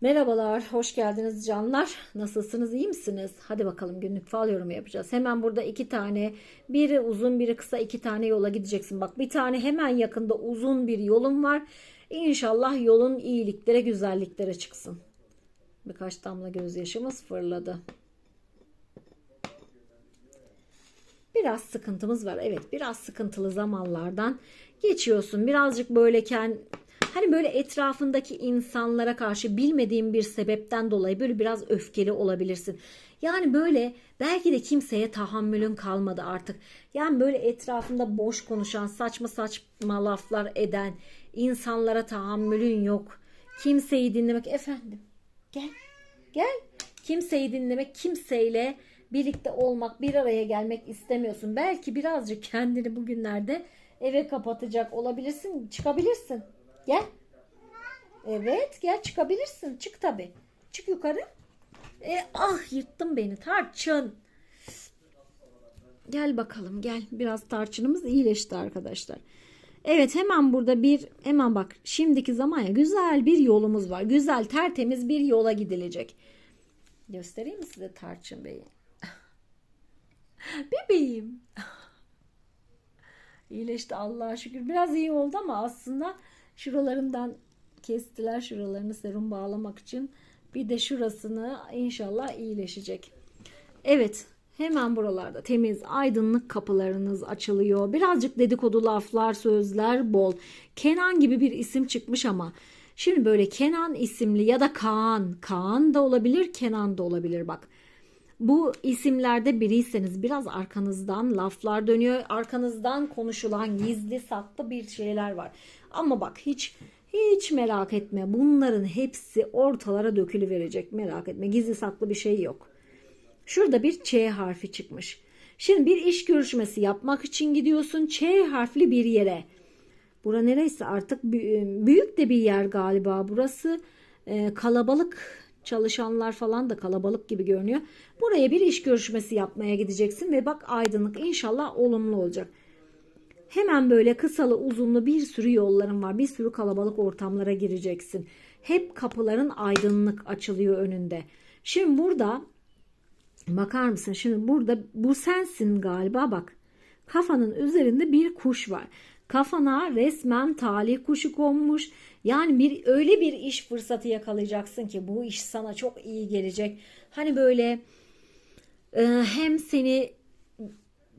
Merhabalar, hoş geldiniz canlar. Nasılsınız, iyi misiniz? Hadi bakalım günlük fal yorumu yapacağız. Hemen burada iki tane, biri uzun, biri kısa iki tane yola gideceksin. Bak bir tane hemen yakında uzun bir yolun var. İnşallah yolun iyiliklere, güzelliklere çıksın. Birkaç damla gözyaşımız fırladı. Biraz sıkıntımız var. Evet, biraz sıkıntılı zamanlardan geçiyorsun. Birazcık böyle hani böyle etrafındaki insanlara karşı bilmediğin bir sebepten dolayı böyle biraz öfkeli olabilirsin. Yani böyle belki de kimseye tahammülün kalmadı artık. Yani böyle etrafında boş konuşan, saçma saçma laflar eden insanlara tahammülün yok. Kimseyi dinlemek efendim. Gel. Gel. Kimseyi dinlemek, kimseyle birlikte olmak, bir araya gelmek istemiyorsun. Belki birazcık kendini bugünlerde eve kapatacak olabilirsin. Çıkabilirsin. Gel. Evet gel çıkabilirsin. Çık tabi. Çık yukarı. E, ah yırttın beni tarçın. Gel bakalım gel. Biraz tarçınımız iyileşti arkadaşlar. Evet hemen burada bir hemen bak şimdiki zaman ya güzel bir yolumuz var. Güzel tertemiz bir yola gidilecek. Göstereyim mi size Tarçın Bey'i? Bebeğim. İyileşti Allah'a şükür. Biraz iyi oldu ama aslında şuralarından kestiler şuralarını serum bağlamak için. Bir de şurasını inşallah iyileşecek. Evet hemen buralarda temiz aydınlık kapılarınız açılıyor. Birazcık dedikodu laflar sözler bol. Kenan gibi bir isim çıkmış ama şimdi böyle Kenan isimli ya da Kaan. Kaan da olabilir Kenan da olabilir bak. Bu isimlerde biriyseniz biraz arkanızdan laflar dönüyor. Arkanızdan konuşulan gizli saklı bir şeyler var. Ama bak hiç hiç merak etme. Bunların hepsi ortalara dökülü verecek. Merak etme. Gizli saklı bir şey yok. Şurada bir Ç harfi çıkmış. Şimdi bir iş görüşmesi yapmak için gidiyorsun Ç harfli bir yere. Bura neresi artık büyük de bir yer galiba. Burası e, kalabalık çalışanlar falan da kalabalık gibi görünüyor. Buraya bir iş görüşmesi yapmaya gideceksin ve bak aydınlık inşallah olumlu olacak. Hemen böyle kısalı uzunlu bir sürü yolların var. Bir sürü kalabalık ortamlara gireceksin. Hep kapıların aydınlık açılıyor önünde. Şimdi burada bakar mısın? Şimdi burada bu sensin galiba bak. Kafanın üzerinde bir kuş var. Kafana resmen talih kuşu konmuş. Yani bir öyle bir iş fırsatı yakalayacaksın ki bu iş sana çok iyi gelecek. Hani böyle e, hem seni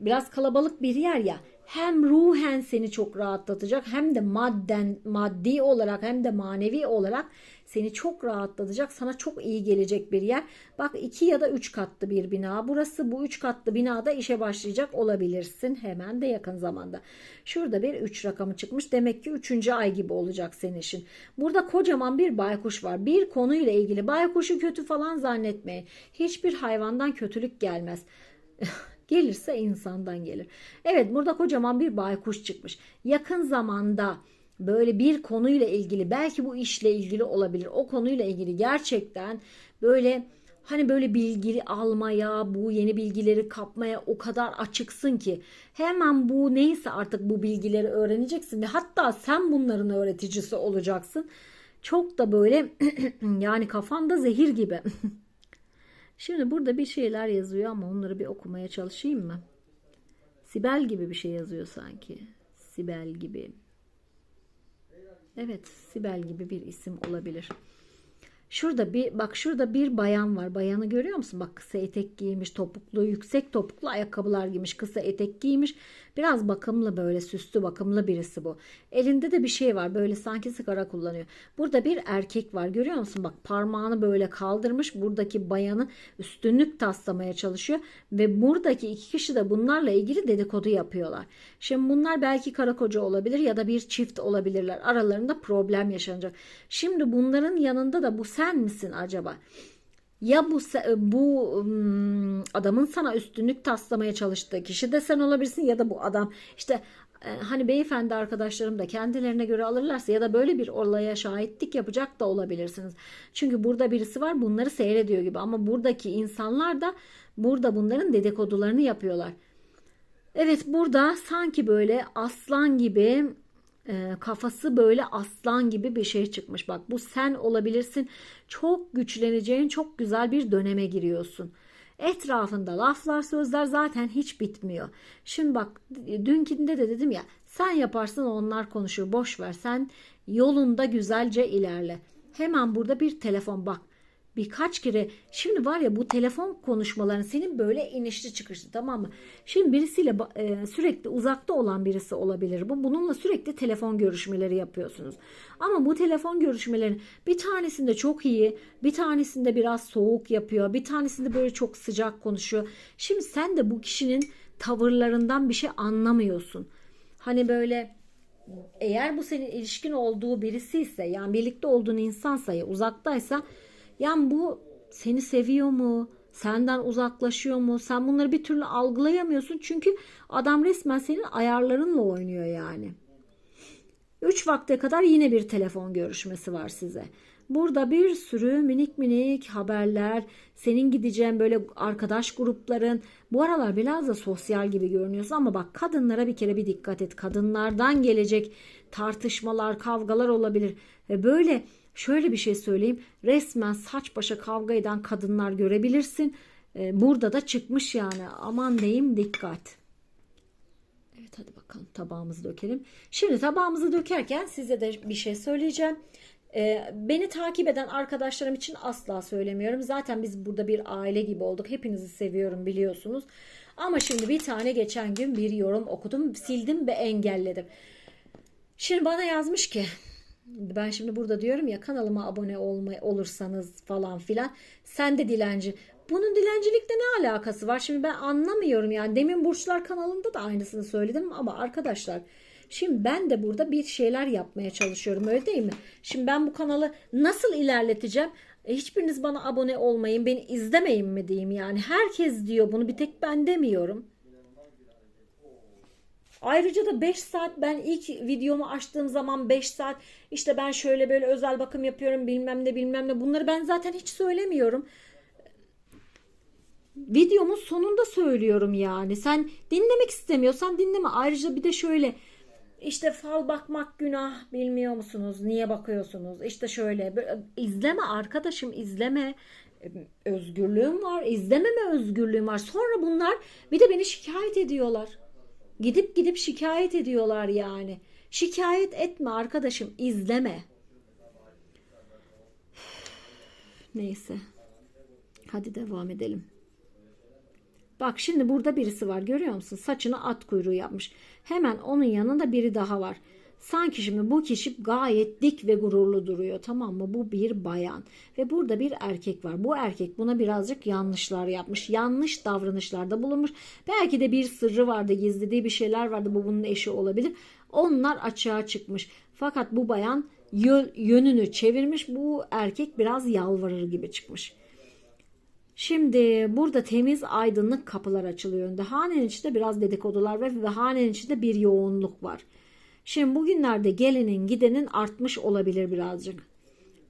biraz kalabalık bir yer ya hem ruhen seni çok rahatlatacak hem de madden maddi olarak hem de manevi olarak seni çok rahatlatacak sana çok iyi gelecek bir yer. Bak iki ya da üç katlı bir bina burası bu üç katlı binada işe başlayacak olabilirsin hemen de yakın zamanda. Şurada bir üç rakamı çıkmış demek ki üçüncü ay gibi olacak senin işin. Burada kocaman bir baykuş var bir konuyla ilgili baykuşu kötü falan zannetmeyin hiçbir hayvandan kötülük gelmez. Gelirse insandan gelir. Evet burada kocaman bir baykuş çıkmış. Yakın zamanda böyle bir konuyla ilgili belki bu işle ilgili olabilir. O konuyla ilgili gerçekten böyle hani böyle bilgi almaya, bu yeni bilgileri kapmaya o kadar açıksın ki hemen bu neyse artık bu bilgileri öğreneceksin ve hatta sen bunların öğreticisi olacaksın. Çok da böyle yani kafanda zehir gibi. Şimdi burada bir şeyler yazıyor ama onları bir okumaya çalışayım mı? Sibel gibi bir şey yazıyor sanki. Sibel gibi. Evet, Sibel gibi bir isim olabilir. Şurada bir bak şurada bir bayan var. Bayanı görüyor musun? Bak kısa etek giymiş, topuklu, yüksek topuklu ayakkabılar giymiş, kısa etek giymiş. Biraz bakımlı böyle süslü bakımlı birisi bu. Elinde de bir şey var. Böyle sanki sigara kullanıyor. Burada bir erkek var. Görüyor musun? Bak parmağını böyle kaldırmış. Buradaki bayanı üstünlük taslamaya çalışıyor ve buradaki iki kişi de bunlarla ilgili dedikodu yapıyorlar. Şimdi bunlar belki karı koca olabilir ya da bir çift olabilirler. Aralarında problem yaşanacak. Şimdi bunların yanında da bu sen misin acaba? Ya bu bu adamın sana üstünlük taslamaya çalıştığı kişi de sen olabilirsin ya da bu adam işte hani beyefendi arkadaşlarım da kendilerine göre alırlarsa ya da böyle bir olaya şahitlik yapacak da olabilirsiniz. Çünkü burada birisi var bunları seyrediyor gibi ama buradaki insanlar da burada bunların dedikodularını yapıyorlar. Evet burada sanki böyle aslan gibi e, kafası böyle aslan gibi bir şey çıkmış. Bak bu sen olabilirsin. Çok güçleneceğin çok güzel bir döneme giriyorsun. Etrafında laflar sözler zaten hiç bitmiyor. Şimdi bak dünkinde de dedim ya sen yaparsın onlar konuşur boş ver sen yolunda güzelce ilerle. Hemen burada bir telefon bak birkaç kere şimdi var ya bu telefon konuşmaların senin böyle inişli çıkışlı tamam mı? Şimdi birisiyle e, sürekli uzakta olan birisi olabilir bu. Bununla sürekli telefon görüşmeleri yapıyorsunuz. Ama bu telefon görüşmelerin bir tanesinde çok iyi, bir tanesinde biraz soğuk yapıyor, bir tanesinde böyle çok sıcak konuşuyor. Şimdi sen de bu kişinin tavırlarından bir şey anlamıyorsun. Hani böyle eğer bu senin ilişkin olduğu birisi ise yani birlikte olduğun insansa ya uzaktaysa yani bu seni seviyor mu? Senden uzaklaşıyor mu? Sen bunları bir türlü algılayamıyorsun. Çünkü adam resmen senin ayarlarınla oynuyor yani. 3 vakte kadar yine bir telefon görüşmesi var size. Burada bir sürü minik minik haberler, senin gideceğin böyle arkadaş grupların. Bu aralar biraz da sosyal gibi görünüyorsun ama bak kadınlara bir kere bir dikkat et. Kadınlardan gelecek tartışmalar, kavgalar olabilir. Ve böyle şöyle bir şey söyleyeyim. Resmen saç başa kavga eden kadınlar görebilirsin. Ee, Burada da çıkmış yani. Aman diyeyim dikkat. Evet hadi bakalım tabağımızı dökelim. Şimdi tabağımızı dökerken size de bir şey söyleyeceğim. Ee, beni takip eden arkadaşlarım için asla söylemiyorum. Zaten biz burada bir aile gibi olduk. Hepinizi seviyorum biliyorsunuz. Ama şimdi bir tane geçen gün bir yorum okudum. Sildim ve engelledim. Şimdi bana yazmış ki ben şimdi burada diyorum ya kanalıma abone olma, olursanız falan filan sen de dilenci. Bunun dilencilikle ne alakası var? Şimdi ben anlamıyorum yani. Demin Burçlar kanalında da aynısını söyledim ama arkadaşlar şimdi ben de burada bir şeyler yapmaya çalışıyorum öyle değil mi? Şimdi ben bu kanalı nasıl ilerleteceğim? E, hiçbiriniz bana abone olmayın, beni izlemeyin mi diyeyim yani. Herkes diyor bunu bir tek ben demiyorum. Ayrıca da 5 saat ben ilk videomu açtığım zaman 5 saat işte ben şöyle böyle özel bakım yapıyorum bilmem ne bilmem ne bunları ben zaten hiç söylemiyorum. Videomun sonunda söylüyorum yani. Sen dinlemek istemiyorsan dinleme. Ayrıca bir de şöyle işte fal bakmak günah bilmiyor musunuz? Niye bakıyorsunuz? İşte şöyle izleme arkadaşım izleme. Özgürlüğüm var. izlememe özgürlüğüm var. Sonra bunlar bir de beni şikayet ediyorlar. Gidip gidip şikayet ediyorlar yani. Şikayet etme arkadaşım, izleme. Neyse. Hadi devam edelim. Bak şimdi burada birisi var görüyor musun? Saçını at kuyruğu yapmış. Hemen onun yanında biri daha var. Sanki şimdi bu kişi gayet dik ve gururlu duruyor tamam mı? Bu bir bayan ve burada bir erkek var. Bu erkek buna birazcık yanlışlar yapmış. Yanlış davranışlarda bulunmuş. Belki de bir sırrı vardı, gizlediği bir şeyler vardı. Bu bunun eşi olabilir. Onlar açığa çıkmış. Fakat bu bayan yö- yönünü çevirmiş. Bu erkek biraz yalvarır gibi çıkmış. Şimdi burada temiz aydınlık kapılar açılıyor önünde. Hanenin içinde biraz dedikodular ve hanenin içinde bir yoğunluk var. Şimdi bugünlerde gelenin gidenin artmış olabilir birazcık.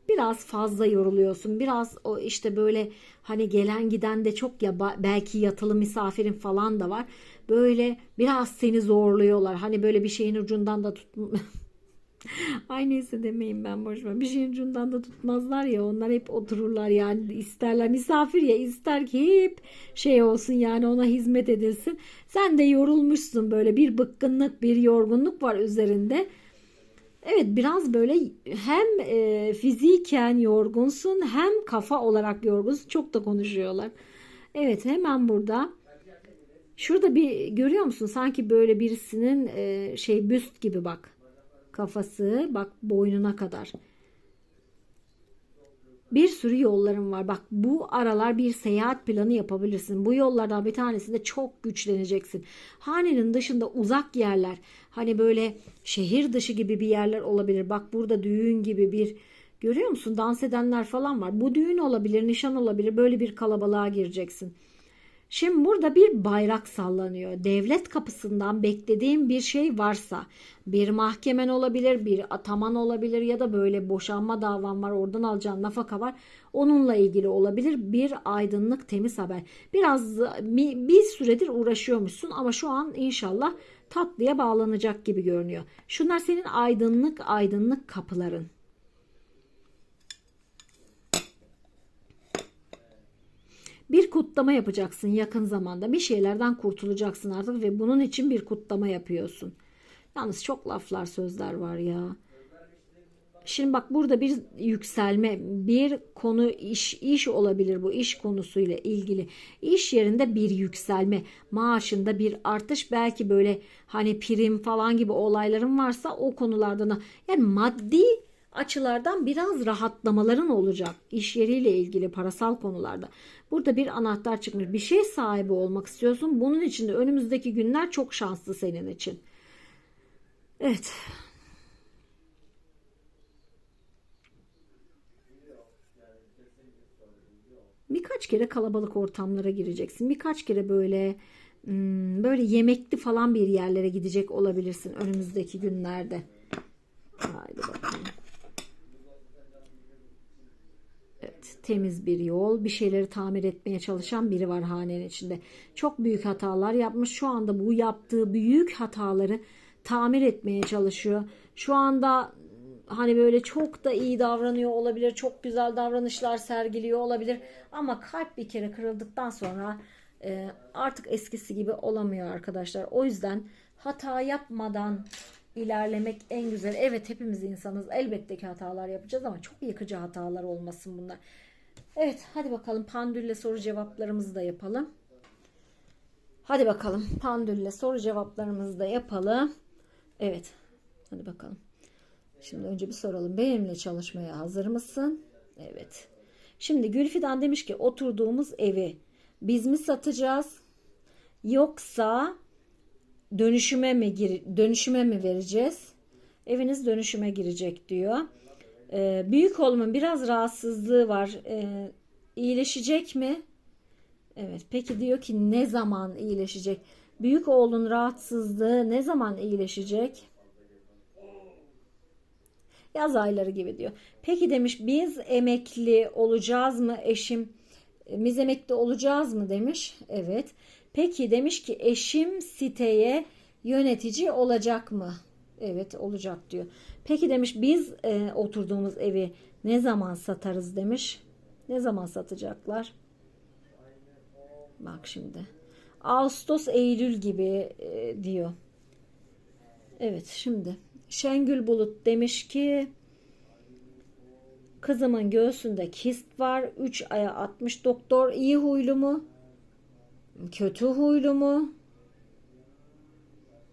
Biraz fazla yoruluyorsun. Biraz o işte böyle hani gelen giden de çok ya belki yatılı misafirin falan da var. Böyle biraz seni zorluyorlar. Hani böyle bir şeyin ucundan da tut Ay neyse demeyin ben boşver. Bir şeyin ucundan da tutmazlar ya. Onlar hep otururlar yani isterler. Misafir ya ister ki hep şey olsun yani ona hizmet edilsin. Sen de yorulmuşsun böyle bir bıkkınlık bir yorgunluk var üzerinde. Evet biraz böyle hem e, fiziken yorgunsun hem kafa olarak yorgunsun. Çok da konuşuyorlar. Evet hemen burada. Şurada bir görüyor musun? Sanki böyle birisinin e, şey büst gibi bak kafası bak boynuna kadar. Bir sürü yollarım var. Bak bu aralar bir seyahat planı yapabilirsin. Bu yollardan bir tanesinde çok güçleneceksin. Hanenin dışında uzak yerler, hani böyle şehir dışı gibi bir yerler olabilir. Bak burada düğün gibi bir görüyor musun? Dans edenler falan var. Bu düğün olabilir, nişan olabilir. Böyle bir kalabalığa gireceksin. Şimdi burada bir bayrak sallanıyor. Devlet kapısından beklediğin bir şey varsa bir mahkemen olabilir, bir ataman olabilir ya da böyle boşanma davan var oradan alacağın nafaka var. Onunla ilgili olabilir bir aydınlık temiz haber. Biraz bir, süredir uğraşıyormuşsun ama şu an inşallah tatlıya bağlanacak gibi görünüyor. Şunlar senin aydınlık aydınlık kapıların. Bir kutlama yapacaksın yakın zamanda. Bir şeylerden kurtulacaksın artık ve bunun için bir kutlama yapıyorsun. Yalnız çok laflar sözler var ya. Şimdi bak burada bir yükselme, bir konu iş iş olabilir bu iş konusuyla ilgili. İş yerinde bir yükselme, maaşında bir artış, belki böyle hani prim falan gibi olayların varsa o konulardan yani maddi açılardan biraz rahatlamaların olacak iş yeriyle ilgili parasal konularda. Burada bir anahtar çıkmış. Bir şey sahibi olmak istiyorsun. Bunun için de önümüzdeki günler çok şanslı senin için. Evet. Birkaç kere kalabalık ortamlara gireceksin. Birkaç kere böyle hmm, böyle yemekli falan bir yerlere gidecek olabilirsin önümüzdeki günlerde. Haydi bakalım. Evet, temiz bir yol, bir şeyleri tamir etmeye çalışan biri var hanenin içinde. Çok büyük hatalar yapmış. Şu anda bu yaptığı büyük hataları tamir etmeye çalışıyor. Şu anda hani böyle çok da iyi davranıyor olabilir. Çok güzel davranışlar sergiliyor olabilir. Ama kalp bir kere kırıldıktan sonra e, artık eskisi gibi olamıyor arkadaşlar. O yüzden hata yapmadan ilerlemek en güzel. Evet hepimiz insanız. Elbette ki hatalar yapacağız ama çok yıkıcı hatalar olmasın bunlar. Evet hadi bakalım pandülle soru cevaplarımızı da yapalım. Hadi bakalım pandülle soru cevaplarımızı da yapalım. Evet hadi bakalım. Şimdi önce bir soralım. Benimle çalışmaya hazır mısın? Evet. Şimdi Gülfidan demiş ki oturduğumuz evi biz mi satacağız? Yoksa dönüşüme mi gir dönüşüme mi vereceğiz? Eviniz dönüşüme girecek diyor. Ee, büyük oğlumun biraz rahatsızlığı var. Ee, iyileşecek mi? Evet. Peki diyor ki ne zaman iyileşecek? Büyük oğlun rahatsızlığı ne zaman iyileşecek? Yaz ayları gibi diyor. Peki demiş biz emekli olacağız mı eşim? Biz emekli olacağız mı demiş. Evet. Peki demiş ki eşim siteye yönetici olacak mı? Evet olacak diyor. Peki demiş biz e, oturduğumuz evi ne zaman satarız demiş. Ne zaman satacaklar? Bak şimdi. Ağustos, Eylül gibi e, diyor. Evet şimdi Şengül Bulut demiş ki kızımın göğsünde kist var. 3 aya 60 doktor iyi huylu mu? Kötü huylu mu?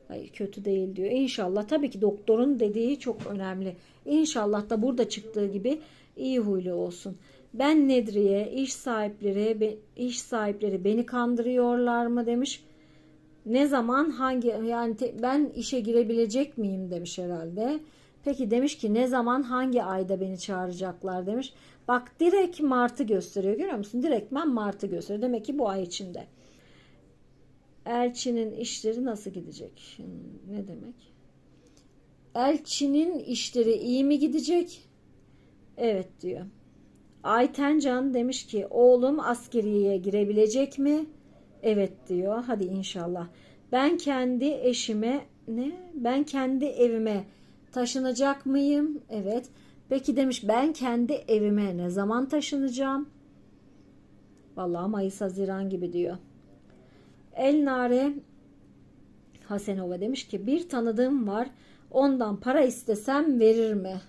Hayır kötü değil diyor. İnşallah tabii ki doktorun dediği çok önemli. İnşallah da burada çıktığı gibi iyi huylu olsun. Ben Nedriye iş sahipleri iş sahipleri beni kandırıyorlar mı demiş. Ne zaman hangi yani te, ben işe girebilecek miyim demiş herhalde. Peki demiş ki ne zaman hangi ayda beni çağıracaklar demiş. Bak direkt Mart'ı gösteriyor görüyor musun? Direktmen Mart'ı gösteriyor. Demek ki bu ay içinde. Elçinin işleri nasıl gidecek? Ne demek? Elçinin işleri iyi mi gidecek? Evet diyor. Aytencan demiş ki oğlum askeriyeye girebilecek mi? Evet diyor. Hadi inşallah. Ben kendi eşime ne? Ben kendi evime taşınacak mıyım? Evet. Peki demiş ben kendi evime ne zaman taşınacağım? Vallahi Mayıs Haziran gibi diyor. Elnare Hasenova demiş ki bir tanıdığım var. Ondan para istesem verir mi?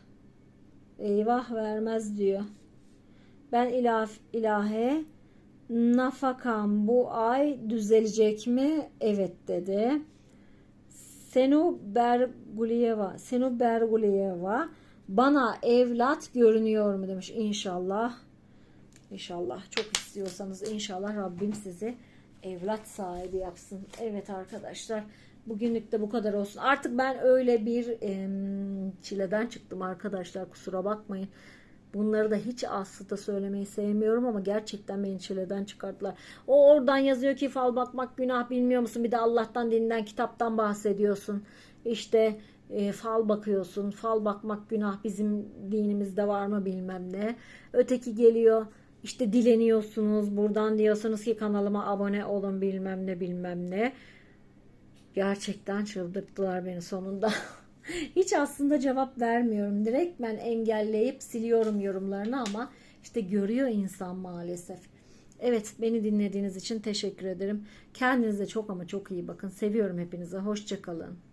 Eyvah vermez diyor. Ben ilah, ilahe nafakam bu ay düzelecek mi? Evet dedi. Senu Berguliyeva, Senu Berguliyeva bana evlat görünüyor mu demiş inşallah. İnşallah çok istiyorsanız inşallah Rabbim sizi evlat sahibi yapsın. Evet arkadaşlar bugünlük de bu kadar olsun. Artık ben öyle bir e, çileden çıktım arkadaşlar kusura bakmayın. Bunları da hiç aslında söylemeyi sevmiyorum ama gerçekten beni çileden çıkarttılar. O oradan yazıyor ki fal bakmak günah bilmiyor musun? Bir de Allah'tan dininden kitaptan bahsediyorsun. İşte e, fal bakıyorsun. Fal bakmak günah bizim dinimizde var mı bilmem ne. Öteki geliyor işte dileniyorsunuz. Buradan diyorsunuz ki kanalıma abone olun bilmem ne bilmem ne. Gerçekten çıldırttılar beni sonunda. Hiç aslında cevap vermiyorum. Direkt ben engelleyip siliyorum yorumlarını ama işte görüyor insan maalesef. Evet beni dinlediğiniz için teşekkür ederim. Kendinize çok ama çok iyi bakın. Seviyorum hepinizi. Hoşçakalın.